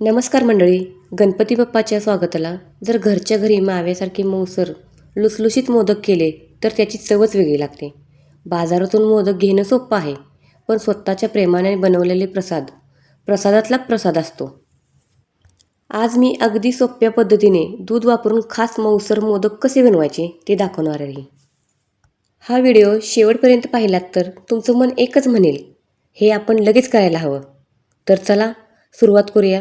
नमस्कार मंडळी गणपती बाप्पाच्या स्वागताला. जर घरच्या घरी माव्यासारखे मऊसर लुसलुशीत मोदक केले तर त्याची चवच वेगळी लागते. बाजारातून मोदक घेणं सोपं आहे पण स्वतःच्या प्रेमाने बनवलेले प्रसाद प्रसादातला प्रसाद असतो. आज मी अगदी सोप्या पद्धतीने दूध वापरून खास मऊसर मोदक कसे बनवायचे ते दाखवणार आहे. हा व्हिडिओ शेवटपर्यंत पाहिलात तर तुमचं मन एकच म्हणेल हे आपण लगेच करायला हवं. तर चला सुरुवात करूया.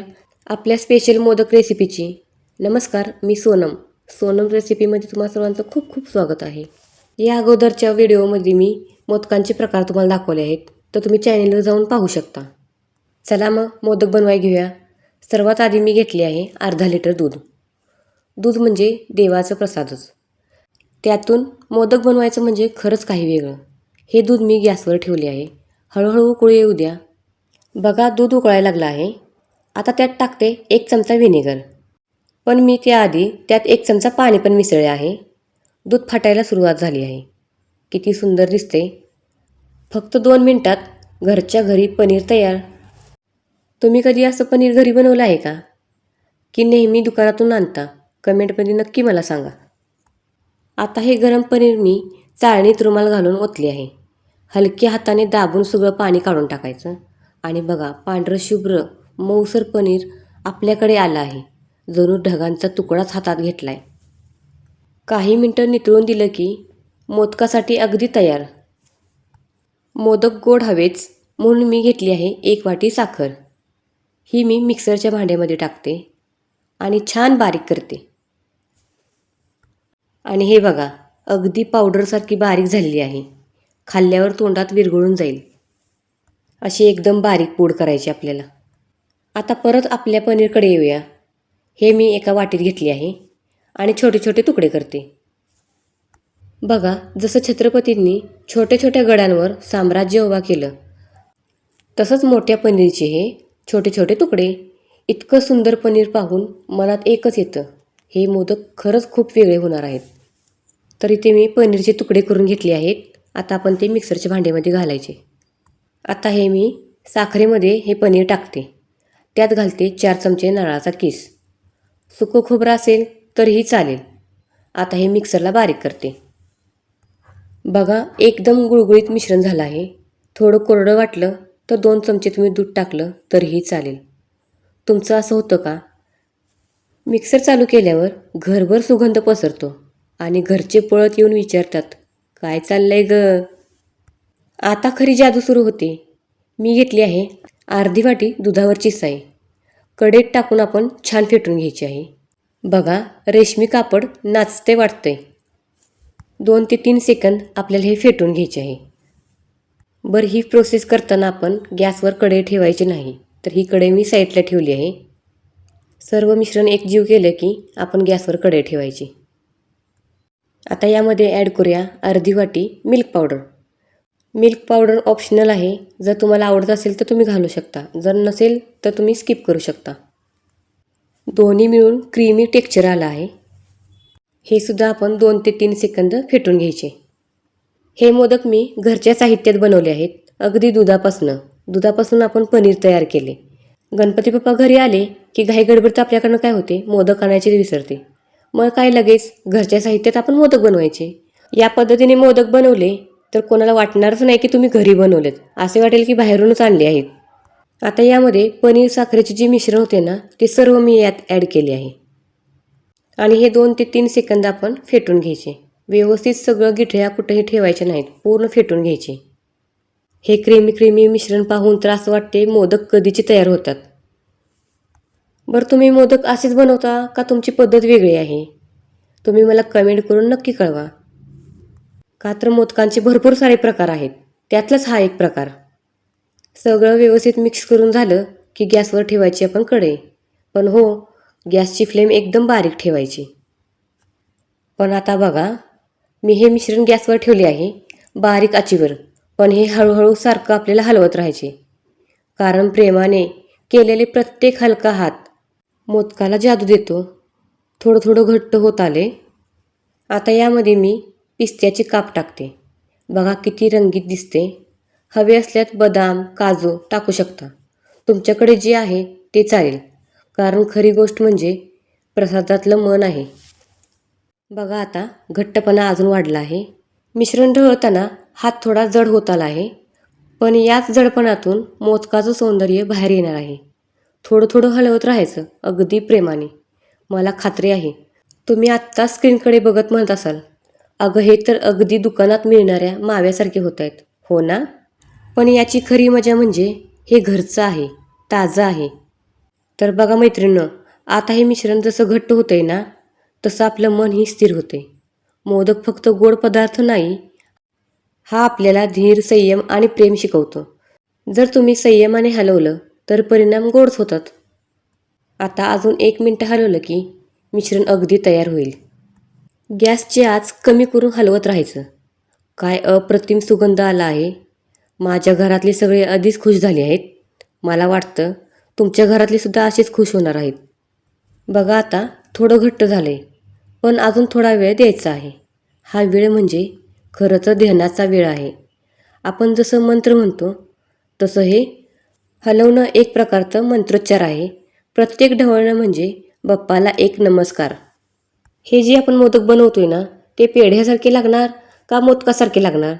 आपल्या स्पेशल मोदक रेसिपीची नमस्कार मी सोनम. सोनम रेसिपीमध्ये तुम्हा सर्वांचं खूप खूप स्वागत आहे. या अगोदरच्या व्हिडिओमध्ये मी मोदकांचे प्रकार तुम्हाला दाखवले आहेत. तर तुम्ही चॅनेलवर जाऊन पाहू शकता. चला मग मोदक बनवाय घेऊया. सर्वात आधी मी घेतले आहे अर्धा लिटर दूध. दूध म्हणजे देवाचं प्रसादच. त्यातून मोदक बनवायचं म्हणजे खरंच काही वेगळं. हे दूध मी गॅसवर ठेवले आहे. हळूहळू उकळू येऊ द्या. बघा दूध उकळायला लागलं आहे. आता त्यात टाकते एक चमचा व्हिनेगर. पण मी त्याआधी त्यात एक चमचा पाणी पण मिसळले आहे. दूध फाटायला सुरुवात झाली आहे. किती सुंदर दिसते. फक्त दोन मिनटात घरच्या घरी पनीर तयार. तुम्ही कधी असं पनीर घरी बनवलं आहे का? की नेहमी दुकानातून आणता? कमेंटमध्ये नक्की मला सांगा. आता हे गरम पनीर मी चाळणीत रुमाल घालून ओतले आहे. हलक्या हाताने दाबून सगळं पाणी काढून टाकायचं. आणि बघा पांढरं शुभ्र मऊसर पनीर आपल्याकडे आलं आहे. जणू ढगांचा तुकडाच हातात घेतला आहे काही मिनटं नितळून दिलं की मोदकासाठी अगदी तयार. मोदक गोड हवेच म्हणून मी घेतली आहे एक वाटी साखर. ही मी मिक्सरच्या भांड्यामध्ये टाकते आणि छान बारीक करते. आणि हे बघा अगदी पावडरसारखी बारीक झालेली आहे. खाल्ल्यावर तोंडात विरघळून जाईल. अशी एकदम बारीक पूड करायची आपल्याला. आता परत आपल्या पनीरकडे येऊया. हे मी एका वाटीत घेतली आहे आणि छोटे छोटे तुकडे करते. बघा जसं छत्रपतींनी छोट्या छोट्या गड्यांवर साम्राज्य उभा केलं तसंच मोठ्या पनीरचे हे छोटे छोटे तुकडे. इतकं सुंदर पनीर पाहून मनात एकच येतं हे मोदक खरंच खूप वेगळे होणार आहेत. तर इथे मी पनीरचे तुकडे करून घेतले आहेत. आता आपण ते मिक्सरच्या भांड्यामध्ये घालायचे. आता हे मी साखरेमध्ये हे पनीर टाकते. त्यात घालते चार चमचे नारळाचा किस. सुकं खोबरं असेल तरीही चालेल. आता हे मिक्सरला बारीक करते. बघा एकदम गुळगुळीत मिश्रण झालं आहे. थोडं कोरडं वाटलं तर दोन चमचे तुम्ही दूध टाकलं तरीही चालेल. तुमचं असं होतं का? मिक्सर चालू केल्यावर घरभर सुगंध पसरतो आणि घरचे पळत येऊन विचारतात काय चाललंय ग? आता खरी जादू सुरू होते. मी घेतली आहे अर्धी वाटी दुधावरची साई. कडेत टाकून आपण छान फेटून घ्यायची आहे. बघा रेशमी कापड नाचते वाटते दोन ते तीन सेकंद आपल्याला हे फेटून घ्यायचे आहे. बरं ही प्रोसेस करताना आपण गॅसवर कढई ठेवायची नाही तर ही कढई मी साईडला ठेवली आहे. सर्व मिश्रण एकजीव केलं की आपण गॅसवर कढई ठेवायची. आता यामध्ये ॲड करूया अर्धी वाटी milk powder milk powder optional आहे. जर तुम्हाला आवडत असेल तर तुम्ही घालू शकता. जर नसेल तर तुम्ही स्किप करू शकता. दोन्ही मिळून क्रीमी टेक्चर आलं आहे. हे सुद्धा आपण दोन ते तीन सेकंद फेटून घ्यायचे. हे मोदक मी घरच्या साहित्यात बनवले आहेत. अगदी दुधापासनं. दुधापासून आपण पनीर तयार केले. गणपती बाप्पा घरी आले की घाई तर आपल्याकडनं काय होते? मोदक आणायचे विसरते. मग काय लगेच? घरच्या साहित्यात आपण मोदक बनवायचे. या पद्धतीने मोदक बनवले तर कोणाला वाटणारच नाही की तुम्ही घरी बनवलेत. असे वाटेल की बाहेरूनच आणले आहेत. आता यामध्ये पनीर साखरेचे जे मिश्रण होते ना ते सर्व मी यात ॲड केले आहे. आणि हे दोन ते तीन सेकंद आपण फेटून घ्यायचे. व्यवस्थित सगळं गिठळ्या कुठेही ठेवायचे नाहीत. पूर्ण फेटून घ्यायचे. हे क्रीमी क्रीमी मिश्रण पाहून तर असं वाटते मोदक कधीचे तयार होतात. बरं तुम्ही मोदक असेच बनवता का तुमची पद्धत वेगळी आहे? तुम्ही मला कमेंट करून नक्की कळवा. कात्र मोदकांचे भरपूर सारे प्रकार आहेत. त्यातलाच हा एक प्रकार. सगळं व्यवस्थित मिक्स करून झालं की गॅसवर ठेवायची आपण कढई. पण हो गॅसची फ्लेम एकदम बारीक ठेवायची. पण आता बघा मी हे मिश्रण गॅसवर ठेवले आहे बारीक आचीवर. पण हे हळूहळू सारखं आपल्याला हलवत राहायचे. कारण प्रेमाने केलेले प्रत्येक हलका हात मोदकाला जादू देतो. थोडं थोडं घट्ट होत आले. आता यामध्ये मी पिस्त्याचे काप टाकते. बघा किती रंगीत दिसते. हवे असल्यात बदाम काजू टाकू शकता. तुमच्याकडे जे आहे ते चालेल. कारण खरी गोष्ट म्हणजे प्रसादातलं मन आहे. बघा आता घट्टपणा अजून वाढला आहे. मिश्रण ढवळताना हात थोडा जड होत आला आहे. पण याच जडपणातून मोदकाचं सौंदर्य बाहेर येणार आहे. थोडं थोडं हलवत राहायचं अगदी प्रेमाने. मला खात्री आहे. तुम्ही आत्ता स्क्रीनकडे बघत म्हणत असाल. अगं हे तर अगदी दुकानात मिळणाऱ्या माव्यासारखे होत आहेत हो ना? पण याची खरी मजा म्हणजे हे घरचं आहे ताजं आहे. तर बघा मैत्रिणं आता हे मिश्रण जसं घट्ट होतंय ना तसं आपलं मनही स्थिर होते मोदक फक्त गोड पदार्थ नाही हा आपल्याला धीर संयम आणि प्रेम शिकवतो. जर तुम्ही संयमाने हलवलं तर परिणाम गोडच होतात. आता अजून एक मिनटं हलवलं की मिश्रण अगदी तयार होईल. गॅसची आच कमी करून हलवत राहायचं. काय अप्रतिम सुगंध आला आहे? माझ्या घरातले सगळे आधीच खुश झाले आहेत. मला वाटतं तुमच्या घरातले सुद्धा असेच खुश होणार आहेत. बघा आता थोडं घट्ट झालं आहे पण अजून थोडा वेळ द्यायचा आहे. हा वेळ म्हणजे खरं तर ध्यानाचा वेळ आहे. आपण जसं मंत्र म्हणतो तसं हे हलवणं एक प्रकारचं मंत्रोच्चार आहे. प्रत्येक ढवळणं म्हणजे बाप्पाला एक नमस्कार. हे जे आपण मोदक बनवतोय ना ते पेढ्यासारखे लागणार का मोदकासारखे लागणार?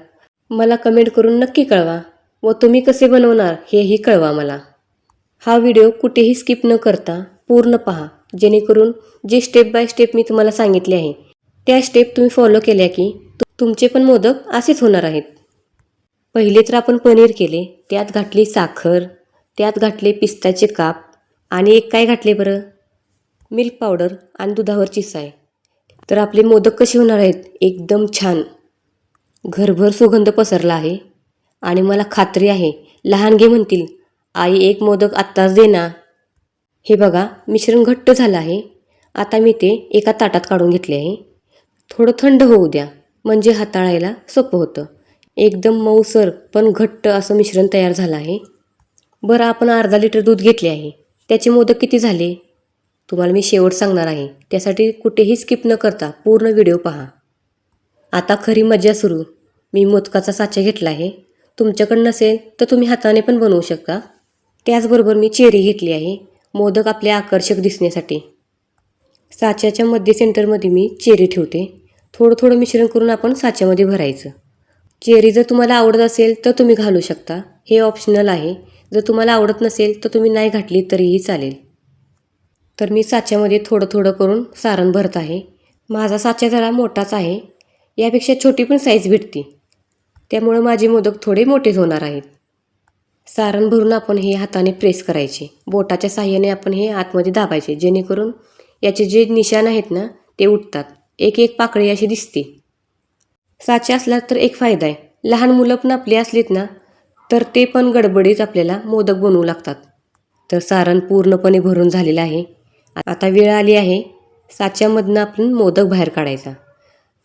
मला कमेंट करून नक्की कळवा व तुम्ही कसे बनवणार हेही कळवा मला. हा व्हिडिओ कुठेही स्किप न करता पूर्ण पहा जेणेकरून जे स्टेप बाय स्टेप मी तुम्हाला सांगितले आहे त्या स्टेप तुम्ही फॉलो केल्या की तुमचे पण मोदक असेच होणार आहेत. पहिले तर आपण पनीर केले त्यात घातली साखर त्यात घातले पिस्ताचे काप आणि एक काय घातले बरं? मिल्क पावडर आणि दुधावरची साय. तर आपले मोदक कसे होणार आहेत? एकदम छान. घरभर सुगंध पसरला आहे. आणि मला खात्री आहे लहान घे म्हणतील आई एक मोदक आत्ताच दे ना. हे बघा मिश्रण घट्ट झालं आहे. आता मी ते एका ताटात काढून घेतले आहे. थोडं थंड होऊ द्या म्हणजे हाताळायला सोपं होतं. एकदम मऊसर पण घट्ट असं मिश्रण तयार झालं आहे. बरं आपण अर्धा लिटर दूध घेतले आहे. त्याचे मोदक किती झाले? तुम्हाला मी शेवट सांगणार आहे. त्यासाठी कुठेही स्किप न करता पूर्ण व्हिडिओ पहा. आता खरी मजा सुरू. मी मोदकाचा साचा घेतला आहे. तुमच्याकडं नसेल तर तुम्ही हाताने पण बनवू शकता. त्याचबरोबर मी चेरी घेतली आहे. मोदक आपले आकर्षक दिसण्यासाठी. साच्याच्या मध्य सेंटरमध्ये मी चेरी ठेवते. थोडं थोडं मिश्रण करून आपण साच्यामध्ये भरायचं. चेरी जर तुम्हाला आवडत असेल तर तुम्ही घालू शकता. हे ऑप्शनल आहे. जर तुम्हाला आवडत नसेल तर तुम्ही नाही घातली तरीही चालेल. तर मी साच्यामध्ये थोडं थोडं करून सारण भरत आहे. माझा साचा जरा मोठाच आहे. यापेक्षा छोटी पण साईज भेटते. त्यामुळं माझे मोदक थोडे मोठेच होणार आहेत. सारण भरून आपण हे हाताने प्रेस करायचे. बोटाच्या साह्याने आपण हे आतमध्ये दाबायचे. जेणेकरून याचे जे निशाण आहेत ना ते उठतात. एक एक पाकळी अशी दिसते. साचे असला तर एक फायदा आहे. लहान मुलं पण आपली असलीत ना तर ते पण गडबडीत आपल्याला मोदक बनवू लागतात. तर सारण पूर्णपणे भरून झालेलं आहे. आता वेळ आली आहे. साच्यामधनं आपण मोदक बाहेर काढायचा.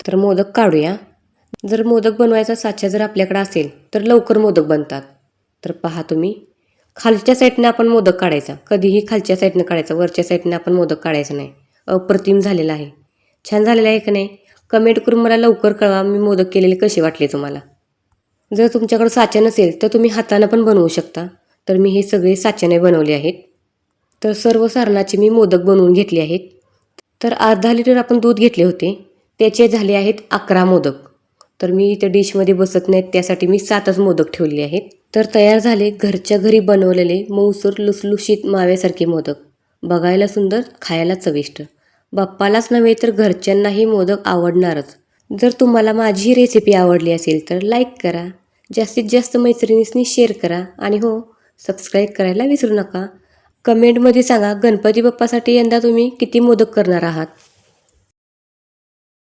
तर मोदक काढूया. जर मोदक बनवायचा साचा जर आपल्याकडे असेल तर लवकर मोदक बनतात. तर पहा तुम्ही. खालच्या साईडनं आपण मोदक काढायचा. कधीही खालच्या साईडनं काढायचा. वरच्या साईडनं आपण मोदक काढायचं नाही. अप्रतिम झालेला आहे. छान झालेला आहे का नाही? कमेंट करून मला लवकर कळवा. मी मोदक केलेले कसे वाटले तुम्हाला? जर तुमच्याकडं साचा नसेल तर तुम्ही हातानं पण बनवू शकता. तर मी हे सगळे साच्याने बनवले आहेत. तर सर्व सारणाचे मी मोदक बनवून घेतले आहेत. तर अर्धा लिटर आपण दूध घेतले होते. त्याचे झाले आहेत अकरा मोदक. तर मी इथे डिशमध्ये बसत नाहीत त्यासाठी मी सातच मोदक ठेवले आहेत. तर तयार झाले घरच्या घरी बनवलेले मऊसूर लुसलुशीत माव्यासारखे मोदक. बघायला सुंदर खायला चविष्ट. बाप्पालाच नव्हे तर घरच्यांनाही मोदक आवडणारच. जर तुम्हाला माझी रेसिपी आवडली असेल तर लाईक करा. जास्तीत जास्त मैत्रिणीसनी शेअर करा. आणि हो सबस्क्राईब करायला विसरू नका. कमेंटमध्ये सांगा गणपती बाप्पासाठी यंदा तुम्ही किती मोदक करणार आहात?